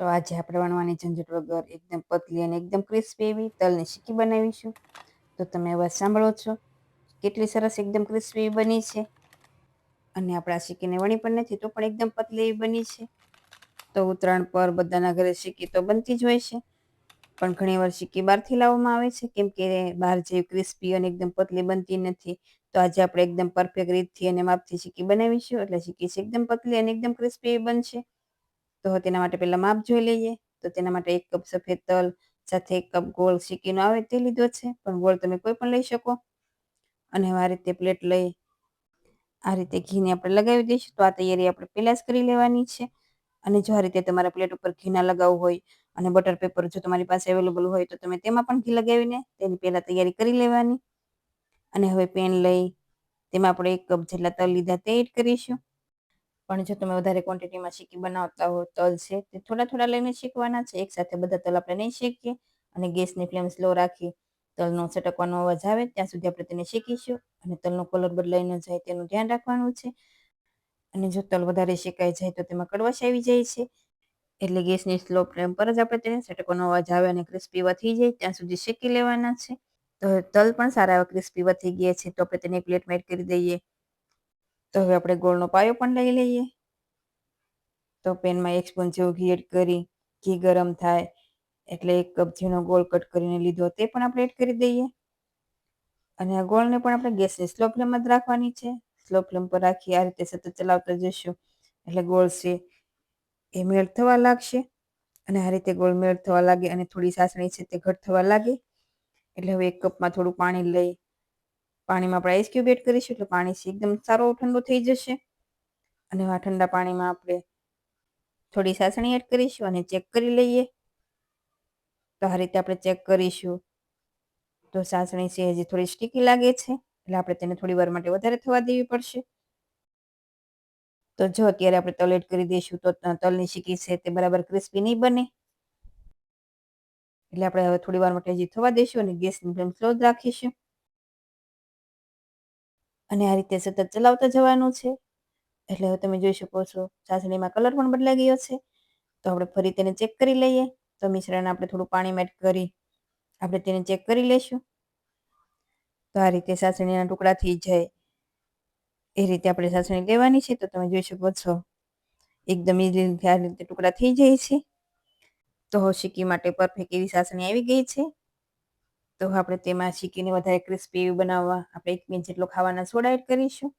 તો આજે આપણે વણવાની ઝંઝટ વગર એકદમ પતલી અને એકદમ ક્રિસ્પી એવી તલની સિક્કી બનાવીશું. તો તમે અવાજ સાંભળો છો. કેટલી સરસ એકદમ ક્રિસ્પી બની છે. અને આપણા સિક્કીને વણી પણ નથી તો પણ એકદમ પતલી એવી બની છે. તો ઉત્તરાયણ પર બધાના ઘરે સિક્કી તો બનતી જ હોય છે. પણ ઘણીવાર સિક્કી બહારથી લાવવામાં આવે છે. કેમ કે બહાર જેવી ક્રિસ્પી અને એકદમ પતલી બનતી નથી. તો આજે આપણે એકદમ પરફેક્ટ રીતથી અને માપથી સિક્કી બનાવીશું. એટલે સિક્કી છે એકદમ પતલી અને એકદમ ક્રિસ્પી બનશે. તો તેના માટે પહેલાં માપ જોઈ લઈએ. તો તેના માટે એક કપ સફેદ તલ, સાથે એક કપ ગોળ શીકીનો આવે તે લીધો છે. પણ ગોળ તમે કોઈ પણ લઈ શકો. અને આ રીતે પ્લેટ લઈ આ રીતે ઘીને આપણે લગાવી દઈશું. તો આ તૈયારી આપણે પહેલાં જ કરી લેવાની છે. અને જો આ રીતે તમારા પ્લેટ ઉપર ઘી ના લગાવવું હોય અને બટર પેપર જો તમારી પાસે અવેલેબલ હોય તો તમે તેમાં પણ ઘી લગાવીને તેની પહેલાં તૈયારી કરી લેવાની. અને હવે પેન લઈ તેમાં આપણે એક કપ જેટલા તલ લીધા તે એડ કરીશું. પણ જો તમે વધારે ક્વોન્ટિટીમાં શીખી બનાવતા હો તલ છે, તે થોડા થોડા લઈને શેકવાના છે. એકસાથે બધા તલ આપણે નહીં શેકીએ અને ગેસની ફ્લેમ સ્લો રાખી તલનો છટકવાનો અવાજ આવે ત્યાં સુધી આપણે તેને શેકીશું અને તલનો કલર બદલાઈ ન જાય તેનું ધ્યાન રાખવાનું છે. અને જો તલ વધારે શેકાઈ જાય તો તેમાં કડવાશ આવી જાય છે. એટલે ગેસની સ્લો ફ્લેમ પર જ આપણે તેને છટકવાનો અવાજ આવે અને ક્રિસ્પી થઈ જાય ત્યાં સુધી શેકી લેવાના છે. તો તલ પણ સારા એવા ક્રિસ્પી વધી ગયા છે તો આપણે તેને પ્લેટમાં એડ કરી દઈએ. તો હવે આપણે ગોળનો પાયો પણ લઈ લઈએ. તો પેનમાં એક સ્પૂન જેવું ઘી એડ કરી, ઘી ગરમ થાય, એટલે એક કપ ઝીણો ગોળ કટ કરીને લીધો, તે પણ આપણે એડ કરી દઈએ. અને આ ગોળને પણ આપણે ગેસની સ્લો ફ્લેમ જ રાખવાની છે. સ્લો ફ્લેમ પર રાખી આ રીતે સતત ચલાવતા જઈશું. એટલે ગોળ છે એ મેળ થવા લાગશે. અને આ રીતે ગોળ મેળ થવા લાગે અને થોડી સાસણી છે તે ઘટ થવા લાગે. એટલે હવે એક કપમાં થોડું પાણી લઈ પાણીમાં આપણે આઈસ ક્યુબ એડ કરીશું એટલે પાણી એકદમ સારો ઠંડુ થઈ જશે. અને આ ઠંડા પાણીમાં આપણે થોડી સાસણી એડ કરીશું અને ચેક કરી લઈએ. તો આ રીતે આપણે ચેક કરીશું. તો સાસણી છે હજી થોડી સ્ટીકી લાગે છે, એટલે આપણે તેને થોડી વાર માટે વધારે થવા દેવી પડશે. તો જો અત્યારે આપણે તલ એડ કરી દઈશું તો તલની શીકી છે તે બરાબર ક્રિસ્પી નહીં બને. એટલે આપણે હવે થોડી વાર માટે હજી થવા દઈશું અને ગેસની ફ્લેમ સ્લો રાખીશું. અને આ રીતે સતત ચલાવતા જવાનું છે. એટલે હવે તમે જોઈ શકો છો ચાસણીમાં કલર પણ બદલાઈ ગયો છે. તો આપણે ફરી તેને ચેક કરી લઈએ. તો મિશ્રણ આપણે થોડું પાણી એડ કરી આપણે તેને ચેક કરી લઈશું. તો આ રીતે સાસણીના ટુકડા થઈ જાય એ રીતે આપણે સાસણી લેવાની છે, તો તમે જોઈ શકો છો. એકદમ ઇઝીલી આ રીતે ટુકડા થઈ જાય છે. તો શીકી માટે પરફેક્ટ એવી સાસણી આવી ગઈ છે. તો આપણે તેમાં શીકીને વધારે ક્રિસ્પી એવી બનાવવા, આપણે એક મિનિટ જેટલો ખાવાના સોડા એડ કરીશું.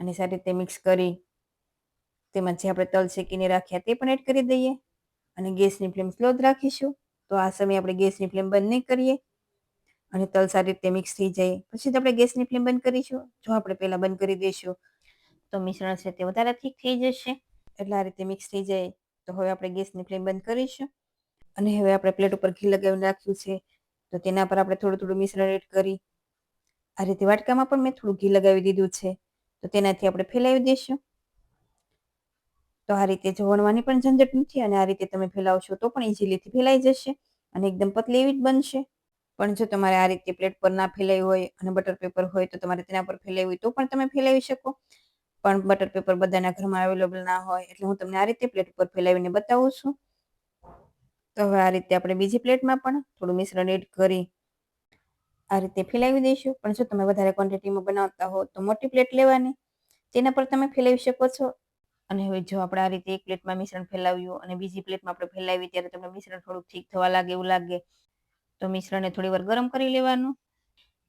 અને સારી રીતે મિક્સ કરી, તેમાં જે આપણે તલ શેકીને રાખ્યા તે પણ એડ કરી દઈએ. અને ગેસની ફ્લેમ સ્લો રાખીશું. તો આ સમયે આપણે ગેસની ફ્લેમ બંધ નહીં કરીએ. અને તલ સારી રીતે મિક્સ થઈ જાય. પછી જ આપણે ગેસની ફ્લેમ બંધ કરીશું. જો આપણે પહેલાં બંધ કરી દઈશું, તો મિશ્રણ છે તે વધારે ઠીક થઈ જશે. એટલે આ રીતે મિક્સ થઈ જાય. તો હવે આપણે ગેસની ફ્લેમ બંધ કરીશું. અને હવે આપણે પ્લેટ ઉપર ઘી લગાવીને રાખ્યું છે. તો તેના પર આપણે થોડું થોડું મિશ્રણ એડ કરી. આ રીતે વાટકામાં પણ મેં થોડું ઘી લગાવી દીધું છે. તો તેનાથી આપણે ફેલાવી દઈશું. તો આ રીતે જોવણવાની પણ ઝંઝટ નથી અને આ રીતે તમે ફેલાવશો તો પણ ઇઝીલીથી ફેલાઈ જશે અને એકદમ પતલી એવી જ બનશે. પણ જો તમારે આ રીતે પ્લેટ પર ના ફેલાવી હોય અને બટર પેપર હોય તો તમારે તેના પર ફેલાવ્યું હોય તો પણ તમે ફેલાવી શકો. પણ બટર પેપર બધાના ઘરમાં અવેલેબલ ના હોય એટલે હું તમને આ રીતે પ્લેટ ઉપર ફેલાવીને બતાવું છું. તો હવે આ રીતે આપણે બીજી પ્લેટમાં પણ થોડું મિશ્રણ એડ કરી આ રીતે ફેલાવી દઈશું. પણ જો તમે વધારે ક્વોન્ટિટીમાં બનાવતા હો તો મોટી પ્લેટ લેવાની તેના પર તમે ફેલાવી શકો છો. અને હવે જો આપણે આ રીતે એક પ્લેટમાં મિશ્રણ ફેલાવ્યું અને બીજી પ્લેટમાં આપણે ફેલાવી ત્યારે તમને મિશ્રણ થોડુંક ઠીક થવા લાગે એવું લાગે, તો મિશ્રણને થોડી વાર ગરમ કરી લેવાનું.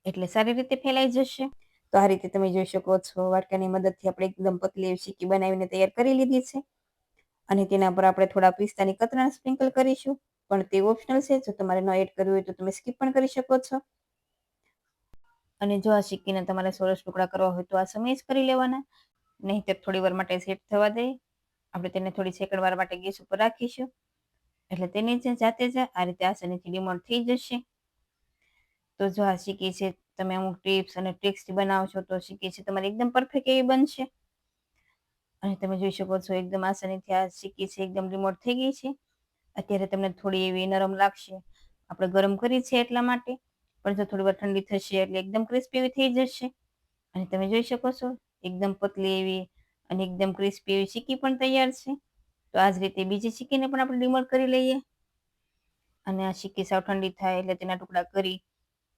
એટલે સારી રીતે ફેલાઈ જશે. તો આ રીતે તમે જોઈ શકો છો, વાટકાની મદદથી આપણે એકદમ પતલી એવી બનાવીને તૈયાર કરી લીધી છે. અને તેના પર આપણે થોડા પિસ્તાની કતરા સ્પ્રિંકલ કરીશું. પણ તે ઓપ્શનલ છે, જો તમારે ન એડ કરવું હોય તો તમે સ્કીપ પણ કરી શકો છો. અને જો આ શીખીને તમારે સોરસ ટુકડા કરવા હોય તો આ સમય જ કરી લેવાના. નહીં તો થોડી વાર માટે સેટ થવા દે. આપણે તેને થોડી સેકન્ડ વાર માટે ગેસ ઉપર રાખીશું. એટલે તેની જે જાતે જ આ રીતે આસાનીથી ડિમોટ થઈ જશે. તો જો આ શીખી છે, તમે અમુક ટિપ્સ અને ટ્રિક્સથી બનાવશો તો શીખી છે, તમારી એકદમ પરફેક્ટ એવી બનશે. અને તમે જોઈ શકો છો એકદમ આસાનીથી આ સીકી છે, એકદમ રિમોટ થઈ ગઈ છે. અત્યારે તમને થોડી એવી નરમ લાગશે. આપણે ગરમ કરી છે એટલા માટે, પણ જો થોડી વાર ઠંડી થશે એટલે એકદમ ક્રિસ્પી એવી થઈ જશે. અને તમે જોઈ શકો છો, એકદમ પતલી એવી અને એકદમ ક્રિસ્પી એવી સીકી પણ તૈયાર છે. તો આ જ રીતે બીજી સિક્કીને પણ આપણે રિમોટ કરી લઈએ. અને આ સીકી સાવ ઠંડી થાય એટલે તેના ટુકડા કરી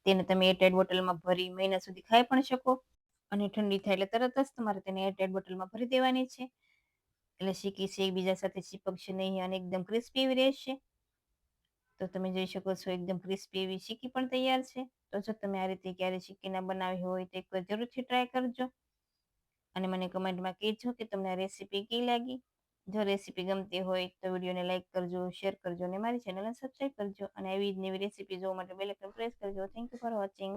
તેને તમે એરટાઈટ બોટલમાં ભરી મહિના સુધી ખાઈ પણ શકો. અને ઠંડી થાય એટલે તરત જ તમારે તેને એરટાઈટ બોટલમાં ભરી દેવાની છે. એટલે શીકી છે, એકબીજા સાથે ચીપકશે નહીં, અને એકદમ ક્રિસ્પી એવી રહેશે. તો તમે જોઈ શકો છો, એકદમ ક્રિસ્પી એવી શીકી પણ તૈયાર છે. તો જો તમે આ રીતે ક્યારે સિક્કી ના બનાવી હોય તો એકવાર જરૂરથી ટ્રાય કરજો. અને મને કમેન્ટમાં કહેજો કે તમને આ રેસીપી કઈ લાગી. જો રેસીપી ગમતી હોય તો વિડીયોને લાઇક કરજો શેર કરજો અને મારી ચેનલને સબસ્ક્રાઈબ કરજો. અને આવી જ નવી રેસીપી જોવા માટે બેલ આઇકન પ્રેસ કરજો. Thank you for watching